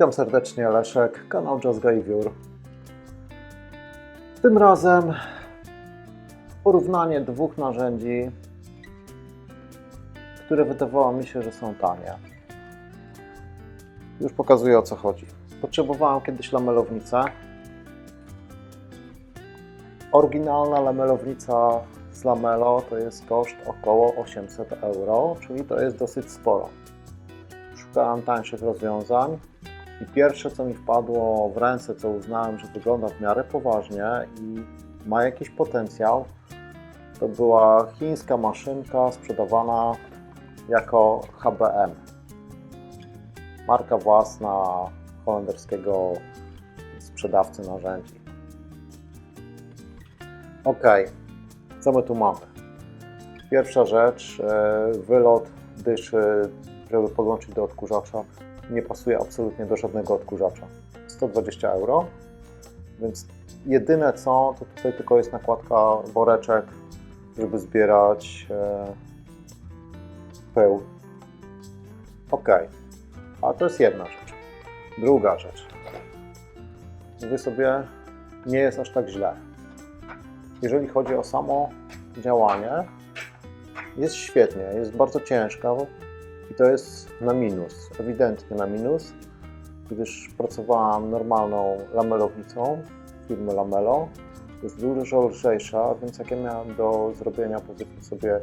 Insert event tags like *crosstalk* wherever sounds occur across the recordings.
Witam serdecznie, Leszek, kanał Guy Viewer. Tym razem porównanie dwóch narzędzi, które wydawało mi się, że są tanie. Już pokazuję o co chodzi. Potrzebowałem kiedyś lamelownicę. Oryginalna lamelownica z lamelo to jest koszt około 800 euro, czyli to jest dosyć sporo. Szukałem tańszych rozwiązań i pierwsze co mi wpadło w ręce, co uznałem, że wygląda w miarę poważnie i ma jakiś potencjał, to była chińska maszynka sprzedawana jako HBM. Marka własna holenderskiego sprzedawcy narzędzi. Ok, co my tu mamy? Pierwsza rzecz, e, wylot dyszy, żeby podłączyć do odkurzacza, nie pasuje absolutnie do żadnego odkurzacza. 120 euro, więc jedyne co, to tutaj tylko jest nakładka woreczek, żeby zbierać e, pył. Ok, a to jest jedna rzecz. Druga rzecz. Mówię sobie, nie jest aż tak źle. Jeżeli chodzi o samo działanie, jest świetnie, jest bardzo ciężka i to jest na minus, ewidentnie na minus, gdyż pracowałam normalną lamelownicą firmy Lamelo. Jest dużo lżejsza, więc jak ja miałem do zrobienia powiedzmy sobie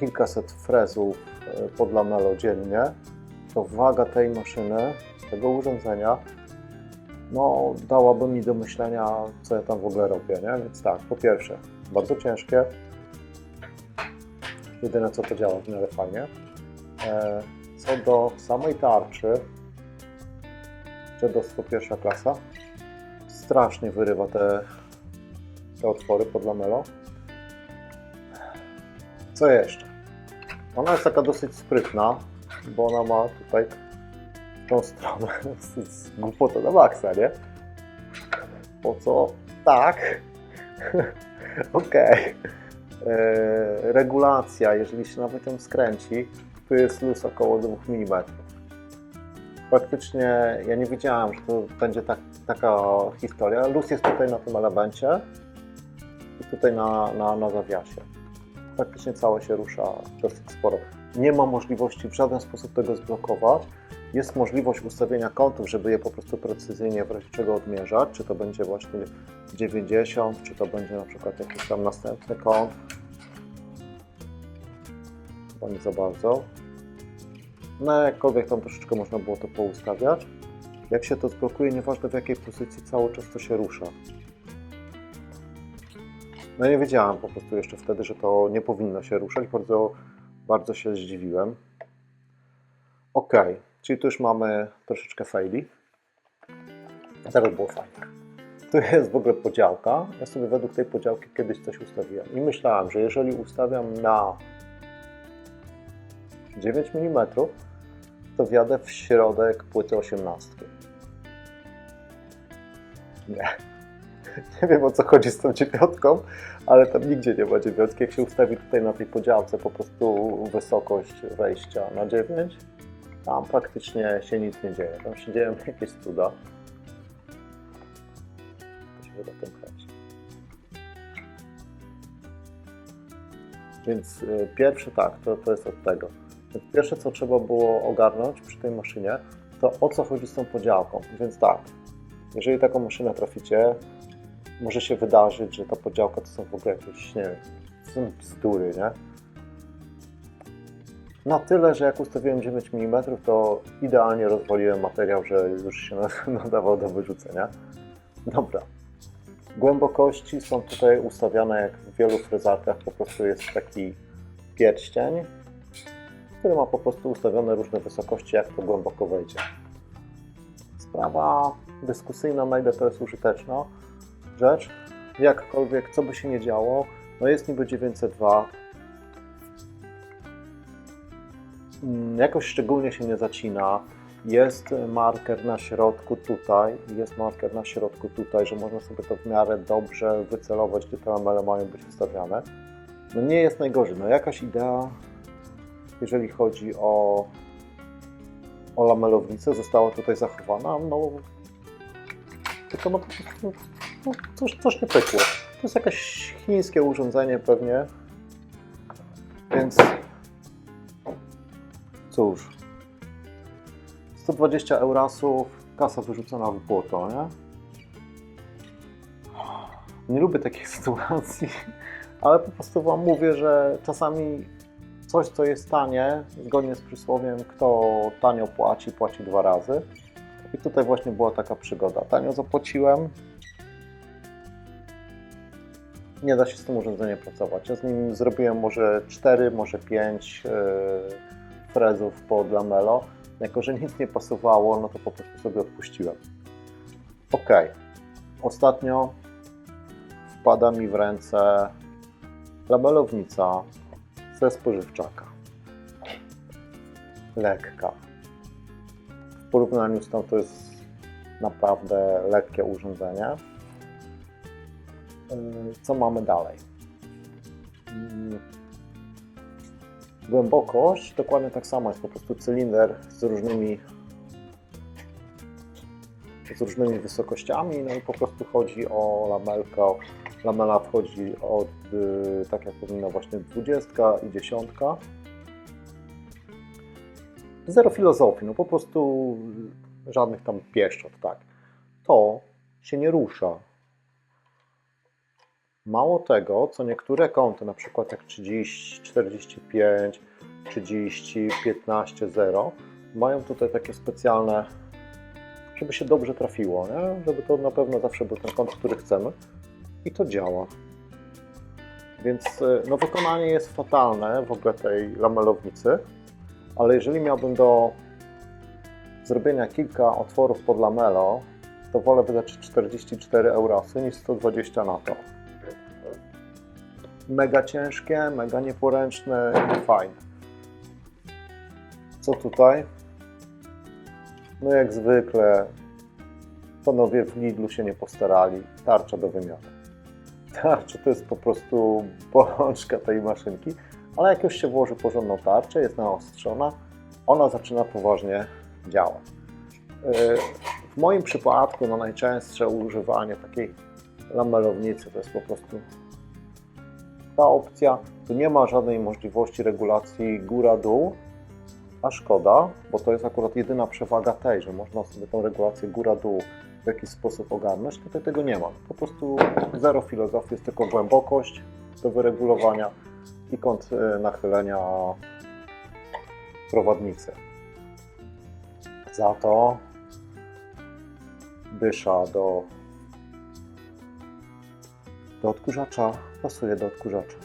kilkaset frezów e, pod lamelo dziennie, to waga tej maszyny, tego urządzenia, no dałaby mi do myślenia, co ja tam w ogóle robię, nie? Więc tak, po pierwsze, bardzo ciężkie, jedyne co to działa w miarę fajnie. E, Co do samej tarczy, dziadostwo pierwsza klasa, strasznie wyrywa te, te otwory pod lamelo. Co jeszcze? Ona jest taka dosyć sprytna, bo ona ma tutaj tą stronę *laughs* głupota na maksa, nie? Po co? Tak. *laughs* Okej. E, Regulacja, jeżeli się nawet ją skręci, tu jest luz około 2 mm. Faktycznie ja nie wiedziałem, że to będzie tak, taka historia. Luz jest tutaj na tym elemencie i tutaj na, na, na zawiasie. Praktycznie całe się rusza dosyć sporo. Nie ma możliwości w żaden sposób tego zblokować. Jest możliwość ustawienia kątów, żeby je po prostu precyzyjnie w razie czego odmierzać, czy to będzie właśnie 90, czy to będzie na przykład jakiś tam następny kąt. Nie za bardzo. No jakkolwiek tam troszeczkę można było to poustawiać. Jak się to zblokuje, nieważne w jakiej pozycji, cały czas to się rusza. No nie wiedziałem po prostu jeszcze wtedy, że to nie powinno się ruszać. Bardzo, bardzo się zdziwiłem. Ok, czyli tu już mamy troszeczkę faili. Teraz było fajnie. Tu jest w ogóle podziałka. Ja sobie według tej podziałki kiedyś coś ustawiłem i myślałem, że jeżeli ustawiam na 9 mm, to wjadę w środek płyty 18. Nie. Nie wiem o co chodzi z tą dziewiątką, ale tam nigdzie nie ma dziewiątki. Jak się ustawi tutaj na tej podziałce po prostu wysokość wejścia na 9, tam praktycznie się nic nie dzieje. Tam się dzieją jakieś cuda. To. Więc y, pierwsze tak, to, to jest od tego. Pierwsze co trzeba było ogarnąć przy tej maszynie, to o co chodzi z tą podziałką. Więc tak, jeżeli taką maszynę traficie, może się wydarzyć, że ta podziałka to są w ogóle jakieś, nie wiem, są bzdury, nie? Na tyle, że jak ustawiłem 9 mm, to idealnie rozwaliłem materiał, że już się *laughs* nadawał do wyrzucenia. Dobra. Głębokości są tutaj ustawiane jak w wielu frezarkach, po prostu jest taki pierścień, który ma po prostu ustawione różne wysokości, jak to głęboko wejdzie. Sprawa dyskusyjna, na ile to jest użyteczna rzecz. Jakkolwiek, co by się nie działo, no jest niby 902. Mm, Jakoś szczególnie się nie zacina. Jest marker na środku tutaj, jest marker na środku tutaj, że można sobie to w miarę dobrze wycelować, gdzie te lamele mają być ustawiane. No nie jest najgorzej. No jakaś idea, jeżeli chodzi o o lamelownicę została tutaj zachowana, no tylko no po no, coś, coś nie pykło. To jest jakieś chińskie urządzenie pewnie, więc cóż, 120 eurasów, kasa wyrzucona w błoto, nie? Nie lubię takiej *laughs* sytuacji, ale po prostu Wam mówię, że czasami coś, co jest tanie, zgodnie z przysłowiem, kto tanio płaci, płaci dwa razy. I tutaj właśnie była taka przygoda. Tanio zapłaciłem. Nie da się z tym urządzeniem pracować. Ja z nim zrobiłem może 4, może 5 yy, frezów pod lamelo. Jako, że nic nie pasowało, no to po prostu sobie odpuściłem. Ok. Ostatnio wpada mi w ręce lamelownica ze spożywczaka. Lekka. W porównaniu z tą to jest naprawdę lekkie urządzenie. Yy, Co mamy dalej? Yy, Głębokość dokładnie tak samo, jest po prostu cylinder z różnymi z różnymi wysokościami, no i po prostu chodzi o lamelkę. Lamela wchodzi od, y, tak jak powinna właśnie 20 i 10. Zero filozofii, no po prostu żadnych tam pieszczot, tak. To się nie rusza. Mało tego, co niektóre kąty, na przykład jak 30, 45, 30, 15, 0, mają tutaj takie specjalne, żeby się dobrze trafiło, nie? żeby to na pewno zawsze był ten kąt, który chcemy i to działa. Więc y, no, wykonanie jest fatalne w ogóle tej lamelownicy, ale jeżeli miałbym do zrobienia kilka otworów pod lamelo, to wolę wydać 44 eurosy niż 120 na to. Mega ciężkie, mega nieporęczne i fajne. Co tutaj? No jak zwykle panowie w Lidlu się nie postarali. Tarcza do wymiany. Tarcza to jest po prostu bolączka tej maszynki, ale jak już się włoży porządną tarczę, jest naostrzona, ona zaczyna poważnie działać. Yy, W moim przypadku no, najczęstsze używanie takiej lamelownicy to jest po prostu ta opcja. Tu nie ma żadnej możliwości regulacji góra-dół, a szkoda, bo to jest akurat jedyna przewaga tej, że można sobie tą regulację góra-dół w jakiś sposób ogarnąć. Tutaj tego nie ma. Po prostu zero filozofii, jest tylko głębokość do wyregulowania i kąt e, nachylenia prowadnicy. Za to dysza do, do odkurzacza pasuje do odkurzacza.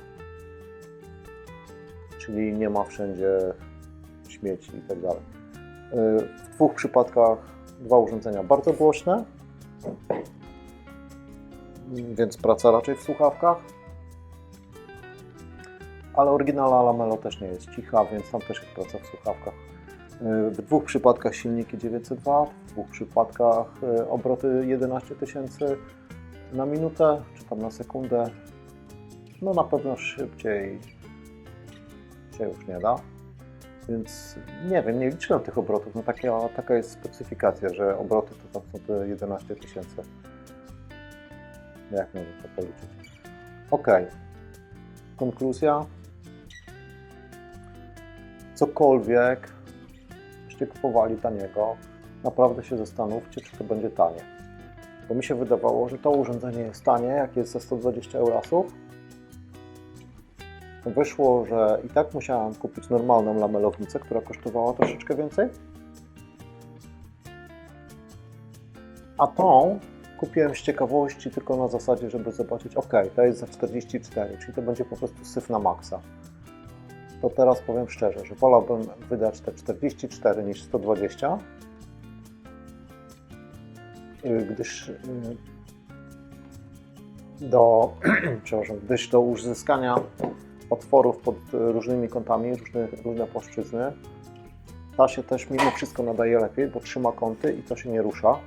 Czyli nie ma wszędzie śmieci i tak. Yy, W dwóch przypadkach dwa urządzenia bardzo głośne, więc praca raczej w słuchawkach. Ale oryginalna Lamelo też nie jest cicha, więc tam też jest praca w słuchawkach. Yy, W dwóch przypadkach silniki 900 W, w dwóch przypadkach yy, obroty 11 tysięcy na minutę, czy tam na sekundę. No na pewno szybciej się już nie da. Więc nie wiem, nie liczyłem tych obrotów. No taka, taka jest specyfikacja, że obroty to tam są te 11 tysięcy. Jak można to policzyć? Ok. Konkluzja. Cokolwiek byście kupowali taniego, naprawdę się zastanówcie, czy to będzie tanie. Bo mi się wydawało, że to urządzenie jest tanie, jak jest za 120 eurasów. Wyszło, że i tak musiałam kupić normalną lamelownicę, która kosztowała troszeczkę więcej. A tą kupiłem z ciekawości tylko na zasadzie, żeby zobaczyć, ok, to jest za 44, czyli to będzie po prostu syf na maksa. To teraz powiem szczerze, że wolałbym wydać te 44 niż 120, y, gdyż y, do, *clears throat* przepraszam, gdyż do uzyskania otworów pod różnymi kątami, różne, różne płaszczyzny. Ta się też mimo wszystko nadaje lepiej, bo trzyma kąty i to się nie rusza.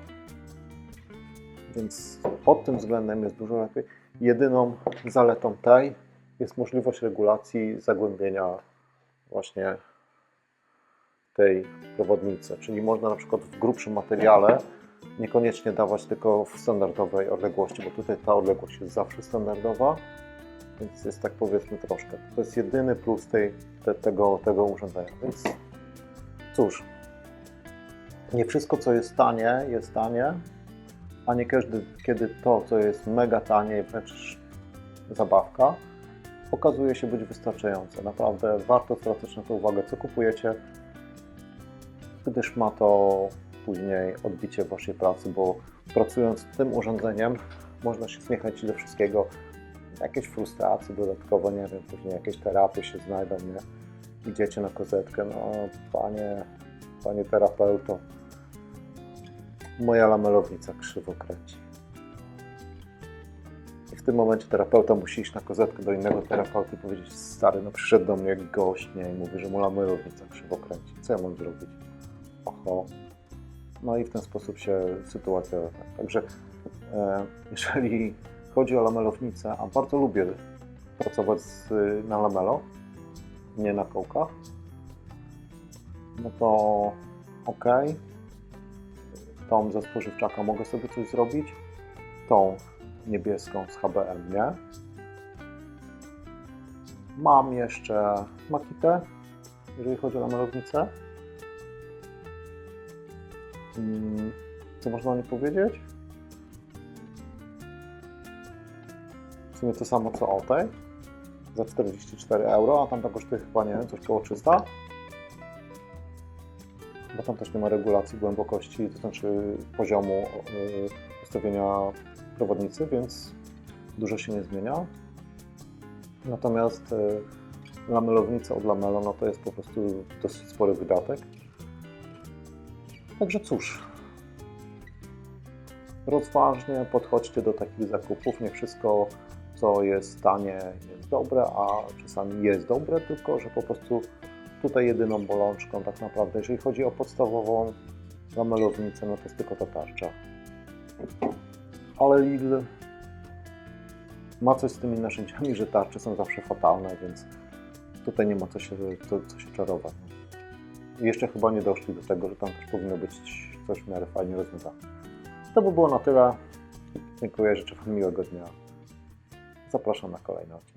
Więc pod tym względem jest dużo lepiej. Jedyną zaletą tej jest możliwość regulacji zagłębienia właśnie tej przewodnicy, czyli można na przykład w grubszym materiale niekoniecznie dawać tylko w standardowej odległości, bo tutaj ta odległość jest zawsze standardowa, więc jest tak powiedzmy troszkę. To jest jedyny plus tej, te, tego, tego urządzenia, więc cóż, nie wszystko co jest tanie jest tanie, a nie każdy, kiedy to co jest mega tanie wręcz zabawka, okazuje się być wystarczające. Naprawdę warto zwracać na to uwagę, co kupujecie, gdyż ma to później odbicie w Waszej pracy, bo pracując tym urządzeniem można się zniechęcić do wszystkiego. Jakieś frustracje dodatkowo, nie wiem, później jakieś terapie się znajdą, nie? Idziecie na kozetkę, no panie, panie terapeuto, moja lamelownica krzywo kręci. I w tym momencie terapeuta musi iść na kozetkę do innego terapeuty i powiedzieć, stary, no przyszedł do mnie gość, nie, i mówi, że mu lamelownica krzywo kręci. Co ja mam zrobić? Oho. No i w ten sposób się sytuacja... Także e, jeżeli chodzi o lamelownicę, a bardzo lubię pracować z, na lamelo, nie na kołkach, no to ok. Tą ze spożywczaka mogę sobie coś zrobić. Tą niebieską z HBM nie. Mam jeszcze Makitę, jeżeli chodzi o lamelownicę. Mm, Co można o niej powiedzieć? Sumie to samo co o tej. Za 44 euro, a tam to kosztuje chyba, nie wiem, coś koło 300. Bo tam też nie ma regulacji głębokości, to znaczy poziomu yy, ustawienia przewodnicy, więc dużo się nie zmienia. Natomiast yy, lamelownica od lamelo, no to jest po prostu dosyć spory wydatek. Także cóż, rozważnie podchodźcie do takich zakupów. Nie wszystko, co jest tanie, jest dobre, a czasami jest dobre, tylko że po prostu tutaj jedyną bolączką tak naprawdę, jeżeli chodzi o podstawową lamelownicę, no to jest tylko ta tarcza. Ale Lidl ma coś z tymi narzędziami, że tarcze są zawsze fatalne, więc tutaj nie ma co się, co, co się czarować. Jeszcze chyba nie doszli do tego, że tam też powinno być coś w miarę fajnie rozwiązane. To by było na tyle. Dziękuję, życzę Wam miłego dnia. Zapraszam na kolejny odcinek.